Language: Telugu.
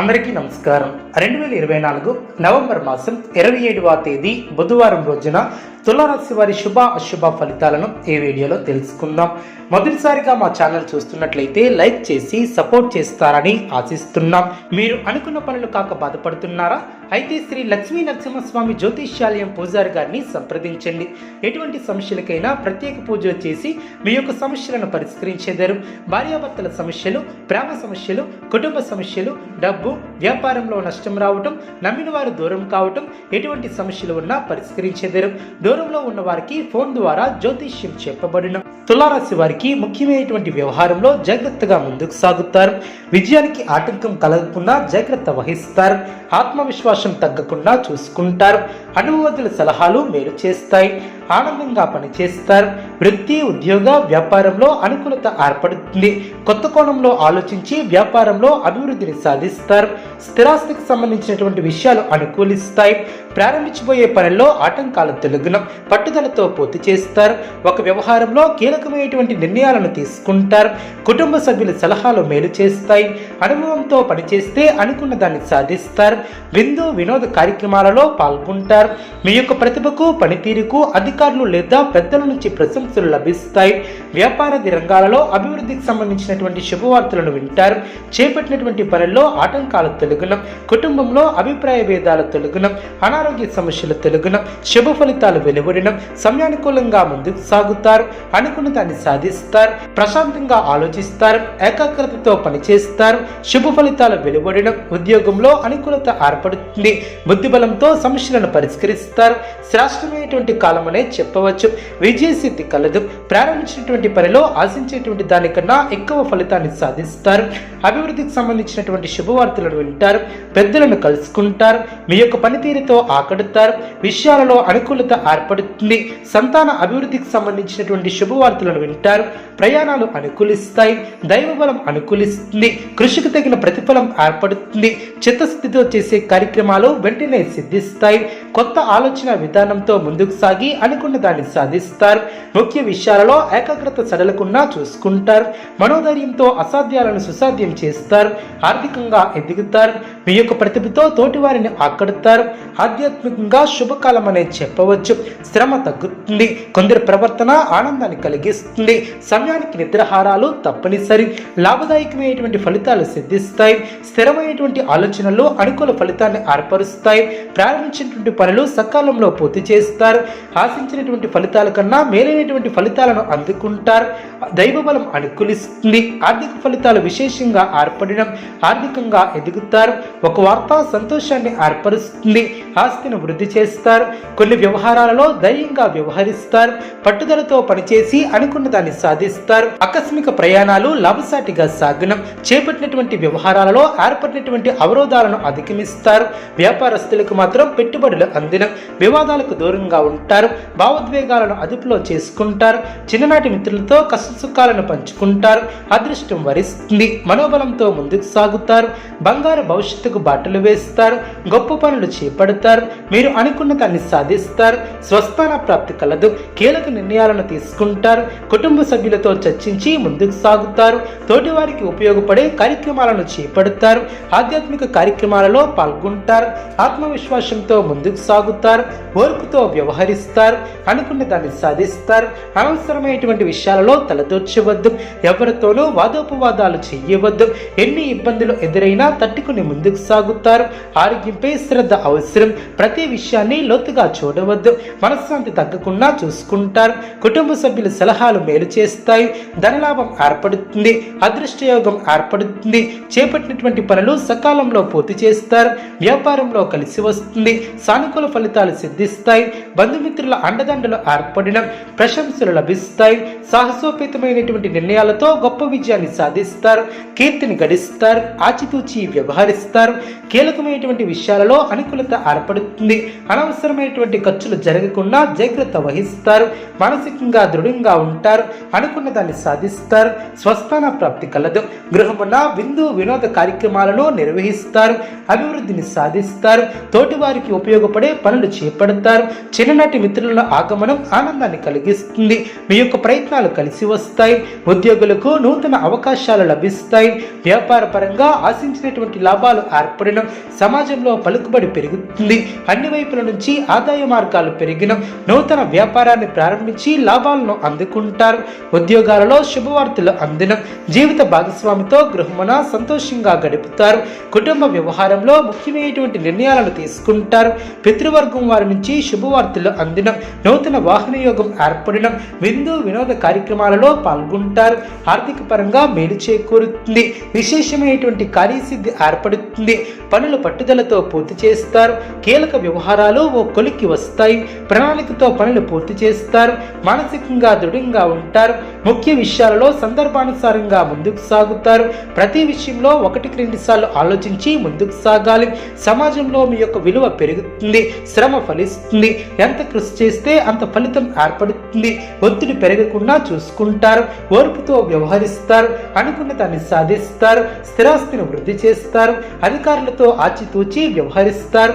అందరికీ నమస్కారం. రెండు వేల ఇరవై నాలుగు నవంబర్ మాసం ఇరవై ఏడవ తేదీ బుధవారం రోజున తులారాశి వారి శుభ అశుభ ఫలితాలను ఈ వీడియోలో తెలుసుకుందాం. మొదటిసారిగా మా ఛానల్ చూస్తున్నట్లయితే లైక్ చేసి సపోర్ట్ చేస్తారని ఆశిస్తున్నాం. మీరు అనుకున్న పనులు కాక బాధపడుతున్నారా? అయితే శ్రీ లక్ష్మీ నరసింహస్వామి జ్యోతిష్యాలయం పూజారి గారిని సంప్రదించండి. ఎటువంటి సమస్యలకైనా ప్రత్యేక పూజలు చేసి మీ యొక్క సమస్యలను పరిష్కరించేదారు. భార్యాభర్తల సమస్యలు ప్రేమ సమస్యలు కుటుంబ సమస్యలు డబ్బు వ్యాపారంలో నష్టం రావటం నమ్మిన వారు దూరం కావటం ఎటువంటి సమస్యలు ఉన్నా పరిష్కరించేదారు. దూరంలో ఉన్న వారికి ఫోన్ ద్వారా జ్యోతిష్యం చెప్పబడిన. తులారాశి వారికి ముఖ్యమైనటువంటి వ్యవహారంలో జాగ్రత్తగా ముందుకు సాగుతారు. విజయానికి ఆటంకం కలగకుండా జాగ్రత్త వహిస్తారు. ఆత్మవిశ్వాసం తగ్గకుండా చూసుకుంటారు. అనుభవతుల సలహాలు మేలు చేస్తాయి. ఆనందంగా పనిచేస్తారు. వృత్తి ఉద్యోగ వ్యాపారంలో అనుకూలత ఏర్పడుతుంది. కొత్త కోణంలో ఆలోచించి వ్యాపారంలో అభివృద్ధిని సాధిస్తారు. స్థిరాస్తికి సంబంధించినటువంటి విషయాలు అనుకూలిస్తాయి. ప్రారంభించబోయే పనుల్లో ఆటంకాలు తొలగినం పట్టుదలతో పూర్తి చేస్తారు. ఒక వ్యవహారంలో కీలకమైనటువంటి నిర్ణయాలను తీసుకుంటారు. కుటుంబ సభ్యుల సలహాలు మేలు చేస్తాయి. అనుభవంతో పనిచేస్తే అనుకున్న దాన్ని సాధిస్తారు. విందు వినోద కార్యక్రమాలలో పాల్గొంటారు. మీ యొక్క ప్రతిభకు పనితీరుకు అధికారులు లేదా పెద్దల నుంచి ప్రశంసలు లభిస్తాయి. వ్యాపారాది రంగాలలో అభివృద్ధికి సంబంధించినటువంటి శుభవార్తలను వింటారు. చేపట్టినటువంటి పనుల్లో ఆటంకాలు తొలగినం కుటుంబంలో అభిప్రాయ భేదాలు తొలగినం అనారోగ్య సమస్యలు తొలగినం శుభ ఫలితాలు వెలువడినం సమయానుకూలంగా ముందుకు సాగుతారు. అనుకున్న దాన్ని సాధిస్తారు ప్రశాంతంగా ఆలోచిస్తారు ఏకాగ్రతతో పనిచేస్తారు శుభ ఫలితాలు వెలువడడం ఉద్యోగంలో అనుకూలత ఏర్పడుతుంది. బుద్ధిబలంతో సమస్యలను పరిష్కరిస్తారు. శ్రేష్టమైనటువంటి కాలమనే చెప్పవచ్చు. విజయసిద్ధి కలదు. ప్రారంభించినటువంటి పనిలో ఆశించేటువంటి దానికన్నా ఎక్కువ ఫలితాన్ని సాధిస్తారు. అభివృద్ధికి సంబంధించినటువంటి శుభవార్తలను వింటారు. పెద్దలను కలుసుకుంటారు. మీ యొక్క పనితీరుతో ఆకడుతారు. విషయాలలో అనుకూలత ఏర్పడుతుంది. సంతాన అభివృద్ధికి సంబంధించినటువంటి శుభవార్త శుభవార్తలను వింటారు ప్రయాణాలు అనుకూలిస్తాయి దైవబలం అనుకూలిస్తుంది కృషికి తగిన ప్రతిఫలం ఏర్పడుతుంది చిత్తశుద్ధితో చేసే కార్యక్రమాలు వెంటనే సిద్ధిస్తాయి కొత్త ఆలోచన విధానంతో ముందుకు సాగి అనుకున్న దాన్ని సాధిస్తారు. ముఖ్య విషయాలలో ఏకాగ్రత సడలకుండా చూసుకుంటారు. మనోధైర్యంతో అసాధ్యాలను సుసాధ్యం చేస్తారు. ఆర్థికంగా ఎదుగుతారు. మీ యొక్క ప్రతిభతో తోటివారిని ఆకడతారు. ఆధ్యాత్మికంగా శుభకాలం అనే చెప్పవచ్చు. శ్రమ తగ్గుతుంది. కొందరి ప్రవర్తన ఆనందాన్ని కలిగిస్తుంది. సమయానికి నిద్రహారాలు తప్పనిసరి. లాభదాయకమైనటువంటి ఫలితాలు సిద్ధిస్తాయి. స్థిరమైనటువంటి ఆలోచనలు అనుకూల ఫలితాన్ని ఏర్పరుస్తాయి. ప్రారంభించినటువంటి పనులు సకాలంలో పూర్తి చేస్తారు. ఆశించినటువంటి ఫలితాల కన్నా మేలైనటువంటి ఫలితాలను అందుకుంటారు. దైవబలం అనుకూలిస్తుంది. ఆర్థిక ఫలితాలు విశేషంగా ఏర్పడడం ఆర్థికంగా ఎదుగుతారు. ఒక వార్త సంతోషాన్ని ఏర్పరుస్తుంది. ఆస్తిని వృద్ధి చేస్తారు. కొన్ని వ్యవహారాలలో ధైర్యంగా వ్యవహరిస్తారు. పట్టుదలతో పనిచేసి అనుకున్న దాన్ని సాధిస్తారు. ఆకస్మిక ప్రయాణాలు లాభసాటిగా సాగనం చేపట్టినటువంటి వ్యవహారాలలో ఏర్పడినటువంటి అవరోధాలను అధిగమిస్తారు. వ్యాపారస్తులకు మాత్రం పెట్టుబడులు అందిన వివాదాలకు దూరంగా ఉంటారు భావోద్వేగాలను అదుపులో చేసుకుంటారు చిన్ననాటి మిత్రులతో కష్ట సుఖాలను పంచుకుంటారు అదృష్టం వరిస్తుంది మనోబలంతో ముందుకు సాగుతారు బంగారు భవిష్యత్తుకు బాటలు వేస్తారు గొప్ప పనులు చేపడతారు మీరు అనుకున్న దాన్ని సాధిస్తారు స్వస్థాన ప్రాప్తి కలదు కీలక నిర్ణయాలను తీసుకుంటారు కుటుంబ సభ్యులతో చర్చించి ముందుకు సాగుతారు తోటివారికి ఉపయోగపడే కార్యక్రమాలను చేపడతారు ఆధ్యాత్మిక కార్యక్రమాలలో పాల్గొంటారు ఆత్మవిశ్వాసంతో ముందుకు సాగుతారు ఓర్పుతో వ్యవహరిస్తారు అనుకున్న దాన్ని సాధిస్తారు. అనవసరమైనటువంటి విషయాలలో తలదూర్చవద్దు ఎవరితోనూ వాదోపవాదాలు చేయవద్దు. ఎన్ని ఇబ్బందులు ఎదురైనా తట్టుకుని ముందుకు సాగుతారు. ఆరోగ్యంపై శ్రద్ధ అవసరం. ప్రతి విషయాన్ని లోతుగా చూడవద్దు. మనశ్శాంతి తగ్గకుండా చూసుకుంటారు. కుటుంబ సభ్యుల సలహాలు మేలు చేస్తాయి. ధనలాభం ఏర్పడుతుంది. అదృష్టయోగం ఏర్పడుతుంది. చేపట్టినటువంటి పనులు సకాలంలో పూర్తి చేస్తారు. వ్యాపారంలో కలిసి వస్తుంది. సానుకూల ఫలితాలు సిద్ధిస్తాయి. బంధుమిత్రుల అండదండలు ఏర్పడిన ప్రశంసలు లభిస్తాయి. సాహసోపేతమైనటువంటి నిర్ణయాలతో గొప్ప విజయాన్ని సాధిస్తారు. కీర్తిని గడిస్తారు. ఆచితూచి వ్యవహరిస్తారు. కీలకమైనటువంటి విషయాలలో అనుకూలత ఏర్పడుతుంది. అనవసరమైనటువంటి ఖర్చులు జరగకుండా జాగ్రత్త వహిస్తారు. మానసికంగా దృఢంగా ఉంటారు. అనుకున్న దాన్ని సాధిస్తారు. స్వస్థాన ప్రాప్తి కలదు. గృహమున విందు వినోద కార్యక్రమాలను నిర్వహిస్తారు. అభివృద్ధిని సాధిస్తారు. తోటివారికి ఉపయోగపడే పనులు చేపడతారు. చిన్ననాటి మిత్రుల ఆగమనం ఆనందాన్ని కలిగిస్తుంది. మీ యొక్క ప్రయత్నాలు కలిసి వస్తాయి. ఉద్యోగులకు నూతన అవకాశాలు లభిస్తాయి. వ్యాపార పరంగా ఆశించినటువంటి లాభాలు ఏర్పడిన సమాజంలో పలుకుబడి పెరుగుతుంది. అన్ని వైపుల నుంచి ఆదాయ మార్గాలు పెరిగిన. నూతన వ్యాపారాన్ని ప్రారంభించి లాభాలను అందుకుంటారు. ఉద్యోగాలలో శుభవార్తలు అందిన. జీవిత భాగస్వామితో గృహమున సంతోషంగా గడుపుతారు. కుటుంబ వ్యవహారంలో ముఖ్యమైనటువంటి నిర్ణయాలను తీసుకుంటారు. పితృవర్గం వారి నుంచి శుభవార్తలు అందిన. నూతన వాహన యోగం ఏర్పడిన. విందు వినోద కార్యక్రమాలలో పాల్గొంటారు. ఆర్థిక పరంగా మేలు చేకూరుతుంది. విశేషమైనటువంటి కార్యసిద్ధి ఏర్పడుతుంది. పనులు పట్టుదలతో పూర్తి చేస్తారు. కీలక వ్యవహారాలు ఓ కొలిక్కి వస్తాయి. ప్రణాళికతో పనులు పూర్తి చేస్తారు. మానసికంగా దృఢంగా ఉంటారు. ముఖ్య విషయాలలో సందర్భానుసారంగా ముందుకు సాగుతారు. ప్రతి విషయంలో ఒకటికి రెండు సార్లు ఆలోచించి ముందుకు సాగాలి. సమాజంలో మీ యొక్క విలువ పెరుగుతుంది. శ్రమ ఫలిస్తుంది. ఎంత కృషి చేస్తే అంత ఫలితం ఏర్పడుతుంది. ఒత్తిడి పెరగకుండా చూసుకుంటారు ఓర్పుతో వ్యవహరిస్తారు అనుకున్న దాన్ని సాధిస్తారు స్థిరాస్తిని వృద్ధి చేస్తారు అధికారులతో ఆచితూచి వ్యవహరిస్తారు.